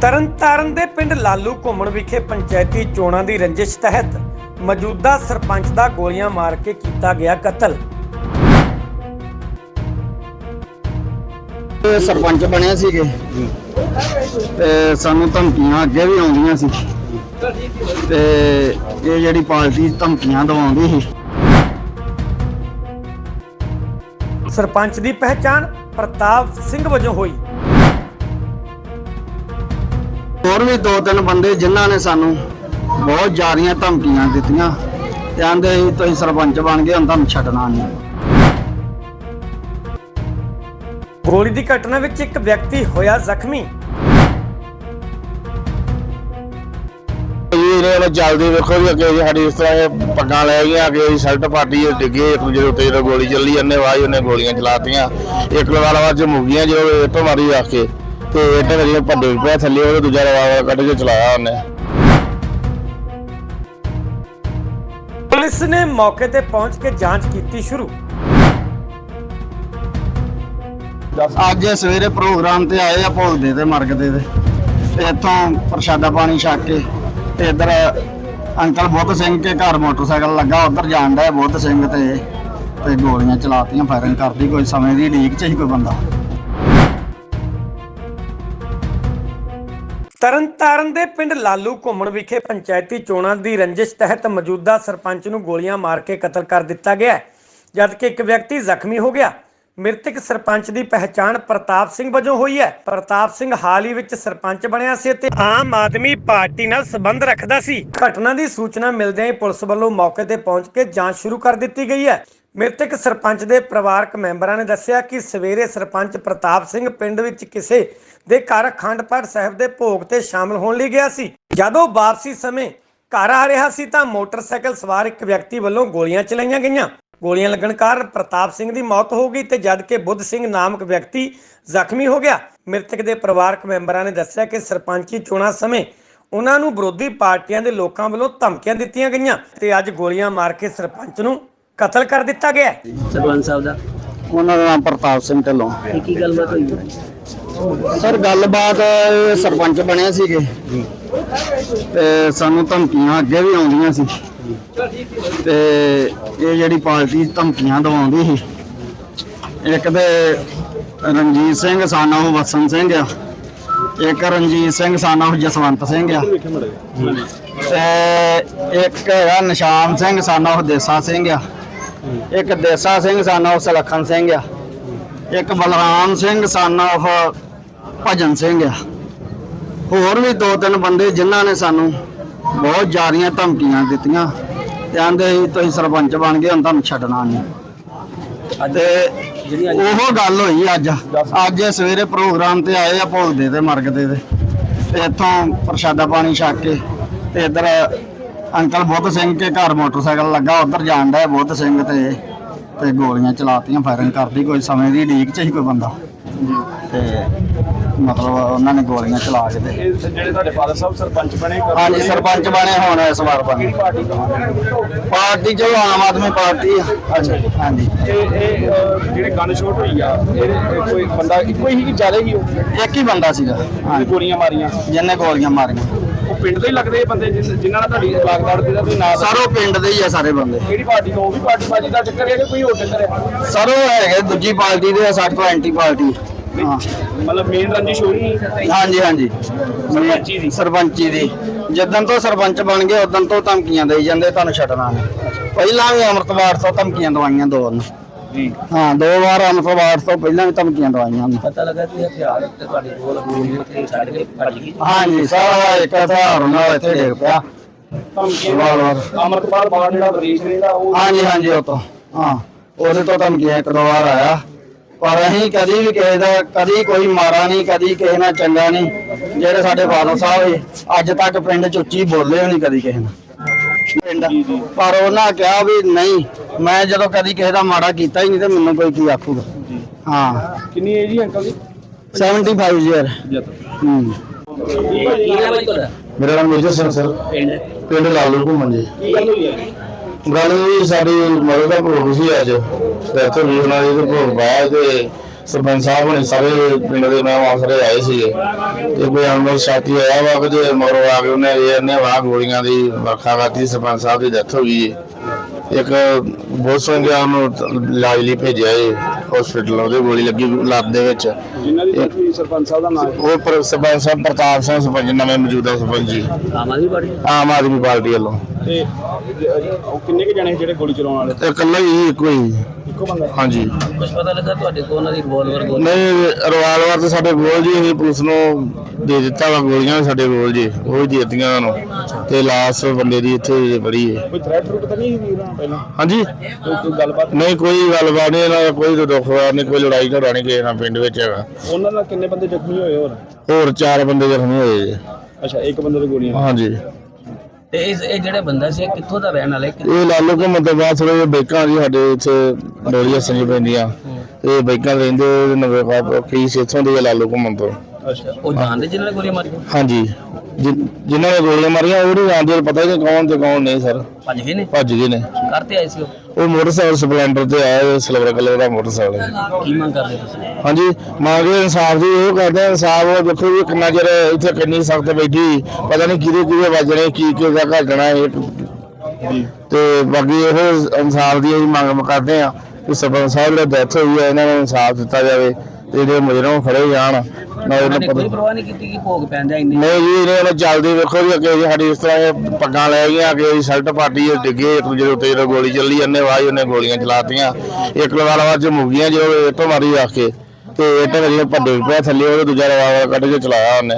ਤਰਨਤਾਰਨ ਦੇ ਪਿੰਡ ਲਾਲੂ ਘੁੰਮਣ ਵਿਖੇ ਪੰਚਾਇਤੀ ਚੋਣਾਂ ਦੀ ਰੰਜਿਸ਼ ਤਹਿਤ ਮੌਜੂਦਾ ਸਰਪੰਚ ਦਾ ਗੋਲੀਆਂ ਮਾਰ ਕੇ ਕੀਤਾ ਗਿਆ ਕਤਲ। ਇਹ ਸਰਪੰਚ ਬਣੇ ਸੀਗੇ। ਤੇ ਸਾਨੂੰ ਧਮਕੀਆਂ ਅੱਗੇ ਵੀ ਆਉਂਦੀਆਂ ਸੀ। ਤੇ ਇਹ ਜਿਹੜੀ ਪਾਰਟੀ ਧਮਕੀਆਂ ਦਵਾਉਂਦੀ ਸੀ। ਸਰਪੰਚ ਦੀ ਪਹਿਚਾਣ ਪ੍ਰਤਾਪ ਸਿੰਘ ਵਜੋਂ ਹੋਈ। ਹੋਰ ਵੀ ਦੋ ਤਿੰਨ ਬੰਦੇ ਜਿਨ੍ਹਾਂ ਨੇ ਸਾਨੂੰ ਬਹੁਤ ਜ਼ਿਆਦੀਆਂ ਧਮਕੀਆਂ ਦਿੱਤੀਆਂ ਤੇ ਆਂਦੇ ਸੀ ਤੁਸੀਂ ਸਰਪੰਚ ਬਣ ਗਏ ਹੁਣ ਤੁਹਾਨੂੰ ਛੱਡਣਾ ਨਹੀਂ। ਗੋਲੀ ਦੀ ਘਟਨਾ ਵਿੱਚ ਇੱਕ ਵਿਅਕਤੀ ਹੋਇਆ ਜ਼ਖਮੀ। ਜੀ ਇਹਦੇ ਨਾਲ ਚੱਲਦੀ ਵੇਖੋ ਜੀ ਅੱਗੇ ਸਾਡੀ ਇਸ ਤਰ੍ਹਾਂ ਇਹ ਪੱਗਾਂ ਲੈ ਗਈਆਂ ਅੱਗੇ ਜੀ ਸ਼ਰਟ ਪਾਟੀ ਇਹ ਡਿੱਗੇ ਇੱਕ ਦੂਜੇ ਦੇ ਉੱਤੇ ਜਦੋਂ ਗੋਲੀ ਚੱਲੀ ਜਾਂਦੇ ਵਾਜ ਉਹਨੇ ਗੋਲੀਆਂ ਚਲਾਤੀਆਂ। ਇੱਕ ਲਵਾਲਾ ਚ ਮੁੱਗੀਆਂ ਜੋ ਇਹ ਤੋਂ ਮਾਰੀ ਰੱਖ ਕੇ। ਤੇ ਇੱਟ ਮੇਰੀ ਭੱਡੇ ਪਿਆ ਥੱਲੇ ਉਹ ਦੂਜਾ ਲਵਾਲਾ ਕੱਢ ਕੇ ਚਲਾਇਆ ਉਹਨੇ। ਪੁਲਿਸ ਨੇ ਮੌਕੇ ਤੇ ਪਹੁੰਚ ਕੇ ਜਾਂਚ ਕੀਤੀ ਸ਼ੁਰੂ। ਅੱਜ ਸਵੇਰੇ ਪ੍ਰੋਗਰਾਮ ਤੇ ਆਏ ਆ ਭੋਗਦੇ ਤੇ ਮਰਗਦੇ ਤੇ। ਤੇ ਇੱਥੋਂ ਪ੍ਰਸ਼ਾਦਾ ਪਾਣੀ ਛਕ ਕੇ ਤੇ ਇੱਧਰ ਅੰਕਲ ਬੁੱਧ ਸਿੰਘ ਕੇ ਘਰ ਮੋਟਰਸਾਈਕਲ ਲੱਗਾ ਉਧਰ ਜਾਣ ਦਾ ਬੁੱਧ ਸਿੰਘ ਤੇ। ਤੇ ਗੋਲੀਆਂ ਚਲਾਤੀਆਂ ਫਾਇਰਿੰਗ ਕਰਦੀ ਕੋਈ ਸਮੇਂ ਦੀ ਢੀਕ ਚ ਹੀ ਕੋਈ ਬੰਦਾ। ਤਰਨਤਾਰਨ ਦੇ ਪਿੰਡ ਲਾਲੂ ਘੁੰਮਣ ਵਿਖੇ ਪੰਚਾਇਤੀ ਚੋਣਾਂ ਦੀ ਰੰਜਿਸ਼ ਤਹਿਤ ਮੌਜੂਦਾ ਸਰਪੰਚ ਨੂੰ ਗੋਲੀਆਂ ਮਾਰ ਕੇ ਕਤਲ ਕਰ ਦਿੱਤਾ ਗਿਆ ਹੈ, ਜਦਕਿ ਇੱਕ ਵਿਅਕਤੀ ਜ਼ਖਮੀ ਹੋ ਗਿਆ ਮ੍ਰਿਤਕ ਸਰਪੰਚ ਦੀ ਪਹਿਚਾਣ ਪ੍ਰਤਾਪ ਸਿੰਘ ਵਜੋਂ ਹੋਈ ਹੈ। ਪ੍ਰਤਾਪ ਸਿੰਘ ਹਾਲ ਹੀ ਵਿੱਚ ਸਰਪੰਚ ਬਣਿਆ ਸੀ ਅਤੇ ਆਮ ਆਦਮੀ ਪਾਰਟੀ ਨਾਲ ਸੰਬੰਧ ਰੱਖਦਾ ਸੀ। ਘਟਨਾ ਦੀ ਸੂਚਨਾ ਮਿਲਦਿਆਂ ਹੀ ਪੁਲਿਸ ਵੱਲੋਂ ਮੌਕੇ ਤੇ ਪਹੁੰਚ ਕੇ ਜਾਂਚ ਸ਼ੁਰੂ ਕਰ ਦਿੱਤੀ ਗਈ ਹੈ। ਮ੍ਰਿਤਕ ਸਰਪੰਚ ਦੇ ਪਰਿਵਾਰਕ ਮੈਂਬਰਾਂ ਨੇ ਦੱਸਿਆ ਕਿ ਸਵੇਰੇ ਸਰਪੰਚ ਪ੍ਰਤਾਪ ਸਿੰਘ ਪਿੰਡ ਵਿੱਚ ਕਿਸੇ ਦੇ ਘਰ ਅਖੰਡ ਪਾਠ ਸਾਹਿਬ ਦੇ ਭੋਗ ਤੇ ਸ਼ਾਮਲ ਹੋਣ ਲਈ ਗਿਆ ਸੀ। ਜਦੋਂ ਵਾਪਸੀ ਸਮੇਂ ਘਰ ਆ ਰਿਹਾ ਸੀ ਤਾਂ ਮੋਟਰਸਾਈਕਲ ਸਵਾਰ ਇੱਕ ਵਿਅਕਤੀ ਵੱਲੋਂ ਗੋਲੀਆਂ ਚਲਾਈਆਂ ਗਈਆਂ। ਗੋਲੀਆਂ ਲੱਗਣ ਕਾਰਨ ਪ੍ਰਤਾਪ ਸਿੰਘ ਦੀ ਮੌਤ ਹੋ ਗਈ ਤੇ ਜਦ ਜਦਕਿ ਬੁੱਧ ਸਿੰਘ ਨਾਮਕ ਵਿਅਕਤੀ ਜ਼ਖਮੀ ਹੋ ਗਿਆ। ਮ੍ਰਿਤਕ ਦੇ ਪਰਿਵਾਰਕ ਮੈਂਬਰਾਂ ਨੇ ਦੱਸਿਆ ਕਿ ਸਰਪੰਚੀ ਚੋਣਾਂ ਸਮੇਂ ਉਹਨਾਂ ਨੂੰ ਵਿਰੋਧੀ ਪਾਰਟੀਆਂ ਦੇ ਲੋਕਾਂ ਵੱਲੋਂ ਧਮਕੀਆਂ ਦਿੱਤੀਆਂ ਗਈਆਂ ਤੇ ਅੱਜ ਗੋਲੀਆਂ ਮਾਰ ਕੇ ਸਰਪੰਚ ਨੂੰ ਕਤਲ ਕਰ ਦਿੱਤਾ ਗਿਆ ਹੈ। ਸਰਪੰਚ ਸਾਹਿਬ ਦਾ? ਉਹਨਾਂ ਦਾ ਨਾਮ ਪ੍ਰਤਾਪ ਸਿੰਘ ਢਿੱਲੋਂ। ਇਹ ਕੀ ਗੱਲਬਾਤ ਹੋਈ? ਸਰ ਗੱਲਬਾਤ ਇਹ ਸਰਪੰਚ ਬਣੇ ਸੀਗੇ। ਤੇ ਸਾਨੂੰ ਧਮਕੀਆਂ ਅੱਗੇ ਵੀ ਆਉਂਦੀਆਂ ਸੀ। ਤੇ ਇਹ ਜਿਹੜੀ ਪਾਰਟੀ ਧਮਕੀਆਂ ਦਵਾਉਂਦੀ ਸੀ। ਇੱਕ ਤੇ ਰਣਜੀਤ ਸਿੰਘ ਸਾਨਾ ਵਸਨ ਸਿੰਘ ਆ। ਇੱਕ ਰਣਜੀਤ ਸਿੰਘ ਸਾਨਾ ਜਸਵੰਤ ਸਿੰਘ ਆ। ਤੇ ਇੱਕ ਹੈਗਾ ਨਿਸ਼ਾਨ ਸਿੰਘ ਸਾਨਾ ਦੇਸਾ ਸਿੰਘ ਆ। ਇੱਕ ਦੇਸਾ ਸਿੰਘ ਸਨ ਸਾਨਾ ਸਲੱਖਣ ਸਿੰਘ ਆ। ਇੱਕ ਬਲਰਾਮ ਸਿੰਘ ਸਨ of ਭਜਨ ਸਿੰਘ ਆ। ਹੋਰ ਵੀ ਦੋ ਤਿੰਨ ਬੰਦੇ ਜਿਨ੍ਹਾਂ ਨੇ ਸਾਨੂੰ ਬਹੁਤ ਜ਼ਿਆਦੀਆਂ ਧਮਕੀਆਂ ਦਿੱਤੀਆਂ ਤੇ ਆਂਦੇ ਸੀ, ਤੁਸੀਂ ਸਰਪੰਚ ਬਣ ਗਏ, ਹੁਣ ਤੁਹਾਨੂੰ ਛੱਡਣਾ ਨਹੀਂ। ਤੇ ਉਹ ਗੱਲ ਹੋਈ ਅੱਜ। ਅੱਜ ਸਵੇਰੇ ਪ੍ਰੋਗਰਾਮ ਤੇ ਆਏ ਆ ਭੋਗਦੇ ਤੇ ਮਰਗਦੇ ਦੇ ਤੇ ਇੱਥੋਂ ਪ੍ਰਸ਼ਾਦਾ ਪਾਣੀ ਛਕ ਕੇ ਤੇ ਇੱਧਰ ਅੰਕਲ ਬੁੱਧ ਸਿੰਘ ਕੇ ਘਰ ਮੋਟਰਸਾਈਕਲ ਲੱਗਾ ਉਧਰ ਜਾਣ ਦਾ ਬੁੱਧ ਸਿੰਘ ਤੇ ਤੇ ਗੋਲੀਆਂ ਚਲਾਤੀਆਂ ਫਾਇਰਿੰਗ ਕਰਦੀ ਕੋਈ ਸਮੇਂ ਦੀ ਢੀਕ ਚ ਹੀ ਕੋਈ ਬੰਦਾ। ਤੇ ਮਤਲਬ ਉਹਨਾਂ ਨੇ ਗੋਲੀਆਂ ਚਲਾ ਕੇ ਤੇ ਇਹ ਜਿਹੜੇ ਤੁਹਾਡੇ ਫਾਦਰ ਸਾਹਿਬ ਸਰਪੰਚ ਬਣੇ ਕਦੋਂ ਹਾਂਜੀ ਸਰਪੰਚ ਬਣੇ ਹੁਣ ਇਸ ਵਾਰ ਬਣੇ ਪਾਰਟੀ ਤੋਂ? ਪਾਰਟੀ ਆਮ ਆਦਮੀ ਪਾਰਟੀ ਆ। ਅੱਛਾ ਜੀ। ਹਾਂਜੀ। ਤੇ ਇਹ ਅਹ, ਜਿਹੜੇ ਗਨ ਸ਼ੋਟ ਹੋਈ ਆ ਇਹ ਇਹ ਕੋਈ ਬੰਦਾ ਇੱਕੋ ਹੀ ਕਿ ਜ਼ਿਆਦਾ ਹੀ ਉਹ? ਇੱਕ ਹੀ ਬੰਦਾ ਸੀਗਾ। ਜਿਹਨੇ ਹਾਂਜੀ। ਗੋਲੀਆਂ ਮਾਰੀਆਂ। ਜਿਹਨੇ ਗੋਲੀਆਂ ਮਾਰੀਆਂ। ਉਹ ਪਿੰਡ ਦੇ ਹੀ ਲੱਗਦੇ ਇਹ ਬੰਦੇ ਜਿਨ- ਜਿਨ੍ਹਾਂ ਨਾਲ ਤੁਹਾਡੀ ਲਾਗਦਾੜ ਦੇ ਦਾ ਤੁਸੀਂ ਨਾਂ। ਸਰੋ ਪਿੰਡ ਦੇ ਹੀ ਆ ਸਾਰੇ ਬੰਦੇ। ਕਿਹੜੀ ਪਾਰਟੀ ਤੋਂ? ਉਹ ਵੀ ਪਾਰਟੀ ਬਾਜੀ ਦਾ ਚੱਕਰ ਹੈ ਕਿ ਕੋਈ ਹੋਰ ਚੱਕਰ ਹੈ? ਸਰੋ ਹੈਗੇ ਦੂਜੀ ਪਾਰਟੀ ਦੇ ਆ, ਸਾਡੇ ਤੋਂ ਐਂਟੀ ਪਾਰਟੀ। ਹਾਂ। ਮਤਲਬ ਮੇਨ ਰੰਜਿਸ਼ ਹੋਈ ਹਾਂਜੀ ਹਾਂਜੀ। ਸਰਪੰਚੀ ਦੀ। ਸਰਪੰਚੀ ਦੀ। ਜਦੋਂ ਤੋਂ ਸਰਪੰਚ ਬਣ ਗਏ ਉਦੋਂ ਤੋਂ ਧਮਕੀਆਂ ਦੇਈ ਜਾਂਦੇ ਤੁਹਾਨੂੰ ਛੱਡਣਾ ਨਹੀਂ। ਪਹਿਲਾਂ ਵੀ ਅੰਮ੍ਰਿਤਵਾਰ ਤੋਂ ਧਮਕੀਆਂ ਦਵਾਈਆਂ ਦੋ ਨੇ ਜੀ। ਹਾਂ ਦੋ ਵਾਰ ਅੰਮ੍ਰਿਤਵਾਰ ਤੋਂ ਪਹਿਲਾਂ ਵੀ ਧਮਕੀਆਂ ਦਵਾਈਆਂ ਨੇ। ਪਤਾ ਲੱਗਾ ਕਿ ਹਥਿਆਰ ਤੇ ਤੁਹਾਡੀ ਕੋਲ ਗੋਲੀ ਤੇ ਛੱਡ ਕੇ ਭੱਜ ਗਈ। ਹਾਂਜੀ ਸਾਰਾ ਇੱਕ ਹਥਿਆਰ ਨਾਲ ਇੱਥੇ ਡੇਗ ਪਿਆ। ਧਮਕੀਆਂ ਵਾਹ, ਵਾਹ। ਅਮਰਪਾਲ ਬਾੜ ਜਿਹੜਾ ਵਿਦੇਸ਼ ਰਹਿੰਦਾ ਉਹ ਹਾਂਜੀ ਹਾਂਜੀ ਉਹ ਤੋਂ। ਹਾਂ ਉਹਦੇ ਤੋਂ ਧਮਕੀਆਂ ਇੱਕ ਦੋ ਵਾਰ ਆਇਆ। ਪਰ ਅਸੀਂ ਕਦੀ ਵੀ ਕਿਸੇ ਦਾ ਕਦੀ ਕੋਈ ਮਾਰਾ ਨਹੀਂ ਕਦੀ ਕਿਸੇ ਨਾਲ ਚੰਗਾ ਨਹੀਂ। ਜਿਹੜੇ ਸਾਡੇ ਫਾਦਰ ਸਾਹਿਬ ਸੀ, ਅੱਜ ਤੱਕ ਪਿੰਡ ਚ ਉੱਚੀ ਬੋਲੇ ਨਹੀਂ ਕਦੀ ਕਿਸੇ ਨਾਲ। ਪਿੰਡ ਪਰ ਉਹਨਾਂ ਕਿਹਾ ਵੀ ਨਹੀਂ ਮੈਂ ਜਦੋਂ ਕਦੀ ਕਿਸੇ ਦਾ ਮਾੜਾ ਕੀਤਾ ਹੀ ਨਹੀਂ ਤੇ ਮੈਨੂੰ ਕੋਈ ਕੀ ਆਖੂਗਾ। ਹਾਂ। ਕਿੰਨੀ ਏਜ ਹੀ ਅੰਕਲ ਦੀ 75 ਈਅਰ ਹੂੰ। ਮੇਰਾ ਨਾਮ ਮੇਜਰ ਸਿੰਘ ਸਰ। ਪਿੰਡ। ਪਿੰਡ ਲਾਲੂ ਘੁੰਮਣ ਜੀ। ਕੀ ਗੱਲ ਹੋਈ ਹੈ? ਗੱਲ ਵੀ ਸਾਡੀ ਮਦਦ ਦਾ ਭੋਗ ਸੀ ਅੱਜ। ਇੱਥੇ ਵੀ ਉਹਨਾਂ ਦੇ ਭੋਗ ਪਾਇਆ ਤੇ ਸਰਪੰਚ ਸਾਹਿਬ ਨੇ ਸਾਰੇ ਪਿੰਡ ਦੇ ਨਾਮ ਆਸਰੇ ਆਏ ਸੀਗੇ। ਤੇ ਕੋਈ ਅਨਮੋਲ ਸਾਥੀ ਆਇਆ ਵਾ ਕਿ ਮਗਰੋਂ ਆ ਕੇ ਉਹਨੇ ਇਹ ਇਹਨੇ ਵਾਹ ਗੋਲੀਆਂ ਦੀ ਵਰਖਾ ਕਰਤੀ, ਸਰਪੰਚ ਸਾਹਿਬ ਦੀ ਡੈਥ ਹੋ ਗਈ ਇੱਕ ਬਹੁਤ ਸੰਗਿਆ ਉਹਨੂੰ ਇਲਾਜ ਲਈ ਭੇਜਿਆ ਏ। ਹਸਪੀਟਲ ਉਹਦੇ ਗੋਲੀ ਲੱਗੀ ਲੱਤ ਦੇ ਵਿੱਚ। ਜਿਨ੍ਹਾਂ ਦੀ ਸਰਪੰਚ ਸਾਹਿਬ ਦਾ ਨਾਮ ਉਹ ਪਰ- ਸਰਪੰਚ ਸਾਹਿਬ ਪ੍ਰਤਾਪ ਸਿੰਘ ਸਰਪੰਚ ਨਵੇਂ ਮੌਜੂਦਾ ਸਰਪੰਚ ਜੀ। ਆਮ ਆਦਮੀ ਪਾਰਟੀ? ਆਮ ਆਦਮੀ ਪਾਰਟੀ ਵੱਲੋਂ। ਤੇ ਉਹ ਕਿੰਨੇ ਕੁ ਜਣੇ ਜਿਹੜੇ ਗੋਲੀ ਚਲਾਉਣ ਵਾਲੇ? ਤੇ ਇਕੱਲਾ ਹੀ ਇੱਕੋ ਹੀ। ਹਾਂਜੀ। ਕੁਝ ਪਤਾ ਲੱਗਾ ਤੁਹਾਡੇ ਕੋਲ ਉਹਨਾਂ ਦੀ ਰਿਵੋਲਵਰ ਗੋਲੀ? ਨਹੀਂ ਰਿਵਾਲਵਰ ਤੇ ਸਾਡੇ ਕੋਲ ਜੀ ਅਸੀਂ ਪੁਲਿਸ ਨੂੰ ਦੇ ਦਿੱਤਾ ਵਾ ਗੋਲੀਆਂ ਵੀ ਸਾਡੇ ਕੋਲ ਜੀ ਉਹ ਉਹਨਾਂ ਨੂੰ। ਤੇ ਲਾਸ ਬੰਦੇ ਦੀ ਇੱਥੇ ਬੜੀ ਹੈ। ਕੋਈ ਥ੍ਰੈਟ ਥਰੂਟ ਤਾਂ ਨਹੀਂ ਸੀ ਵੀਰਾਂ ਪਹਿਲਾਂ? ਹਾਂਜੀ। ਕੋਈ ਕੋਈ ਗੱਲਬਾਤ? ਨਹੀਂ ਕੋਈ ਗੱਲਬਾਤ ਨਹੀਂ ਇਹਨਾਂ ਦਾ ਕੋਈ ਦੁੱਖ ਹੋਇਆ ਨਹੀਂ ਕੋਈ ਲੜਾਈ ਝਗੜਾ ਨਹੀਂ ਕਿਸੇ ਨਾਲ ਪਿੰਡ ਵਿੱਚ ਹੈਗਾ। ਉਹਨਾਂ ਨਾਲ ਕਿੰਨੇ ਬੰਦੇ ਜ਼ਖਮੀ ਹੋਏ ਹੋਰ? ਹੋਰ ਚਾਰ ਬੰਦੇ ਜ਼ਖਮੀ ਹੋਏ ਜੀ। ਅੱਛਾ ਇੱਕ ਬੰਦੇ ਦੇ ਗੋਲੀਆਂ। ਹਾਂਜੀ। ਤੇ ਇਸ ਇਹ ਜਿਹੜੇ ਬੰਦਾ ਸੀ ਇਹ ਕਿੱਥੋਂ ਦਾ ਰਹਿਣ ਵਾਲਾ ਹੈ? ਕਿ- ਇਹ ਲਾਲੂ ਕੋ ਮਤਲਬ ਥੋੜੇ ਜਿਹੇ ਬੈਕਾਂ ਜੀ ਸਾਡੇ ਇੱਥੇ ਡੋਲੀਆਂ ਸੰਜੀ ਪੈਂਦੀਆਂ ਇਹ ਬੈਕਾਂ ਰਹਿੰਦੇ ਉਹਦੇ ਨਵੇਂ ਕਾਪ ਕੇਸ ਇੱਥੋਂ ਦੇ ਲਾਲੂ ਘੁੰਮਣ ਤੋਂ ਅੱਛਾ। ਉਹ ਜਾਣਦੇ ਜਿਹਨਾਂ ਨੇ ਗੋਲੀਆਂ ਮਾਰੀਆਂ? ਹਾਂਜੀ। ਜਿ- ਜਿਨ੍ਹਾਂ ਨੇ ਗੋਲੀਆਂ ਮਾਰੀਆਂ ਉਹ ਨਹੀਂ ਜਾਣਦੇ ਪਤਾ ਨਹੀਂ ਕੌਣ ਤੇ ਕੌਣ ਨਹੀਂ ਸਰ। ਭੱਜ ਗਏ ਨੇ? ਭੱਜ ਗਏ ਨੇ। ਕਰਤੇ ਆਏ ਸੀ ਉਹ? ਉਹ ਮੋਟਰਸਾਈਕਲ ਸਪਲੈਂਡਰ ਤੇ ਆਇਆ ਸਿਲਵਰ ਕਲਰ ਦਾ ਮੋਟਰਸਾਈਕਲ ਹੈ। ਕੀ ਮੰਗ ਕਰਦੇ ਤੁਸੀਂ? ਹਾਂਜੀ ਮੰਗੇ ਇਨਸਾਫ ਦੀ ਉਹ ਕਰਦੇ ਇਨਸਾਫ ਉਹ ਦੇਖੋ ਵੀ ਕਿੰਨਾ ਚਿਰ ਇੱਥੇ ਕਿੰਨੀ ਸਖਤ ਬੈਠੀ ਪਤਾ ਨਹੀਂ ਕਿਹਦੇ ਕਿਹਦੇ ਵੱਜਣੇ ਕੀ ਕੀ ਦਾ ਘਟਣਾ ਇਹ। ਤੇ ਬਾਕੀ ਇਹ ਇਨਸਾਫ ਦੀ ਅਸੀਂ ਮੰਗ ਕਰਦੇ ਆ ਕਿ ਸਰਪੰਚ ਸਾਹਿਬ ਦੀ ਡੈਥ ਹੋਈ ਹੈ ਇਹਨਾਂ ਨੂੰ ਇਨਸਾਫ ਦਿੱਤਾ ਜਾਵੇ। ਤੇ ਜਿਹੜੇ ਮੁਜਰਮ ਫੜੇ ਜਾਣ ਨਾ ਉਹਨਾਂ ਇਹਨਾਂ ਨੇ ਪਤਾ ਕੋਈ ਪਰਵਾਹ ਨਹੀਂ ਕੀਤੀ ਕਿ ਭੋਗ ਪੈਂਦਾ ਇੰਨੇ? ਨਹੀਂ ਜੀ ਇਹਨਾਂ ਨੂੰ ਚੱਲਦੀ ਵੇਖੋ ਜੀ ਅੱਗੇ ਜੀ ਸਾਡੀ ਇਸ ਤਰ੍ਹਾਂ ਇਹ ਪੱਗਾਂ ਲੈ ਗਈਆਂ ਅੱਗੇ ਜੀ ਸ਼ਰਟ ਪਾਰਟੀ ਇਹ ਡਿੱਗੇ ਇੱਕ ਦੂਜੇ ਦੇ ਉੱਤੇ ਜਦੋਂ ਗੋਲੀ ਚੱਲੀ ਜਾਂਦੇ ਵਾਹ ਉਹਨੇ ਗੋਲੀਆਂ ਚਲਾਤੀਆਂ। ਇੱਕ ਲਵਾਲਾ ਵਾਜ ਮੁਗੀਆਂ ਜਦੋਂ ਇੱਟੋਂ ਮਾਰੀ ਰੱਖ ਕੇ ਤੇ ਇੱਟ ਵਜੇ ਭੱਡੇ ਪਿਆ ਥੱਲੇ ਉਹ ਦੂਜਾ ਰਵਾ ਕੱਢ ਕੇ ਚਲਾਇਆ ਉਹਨੇ।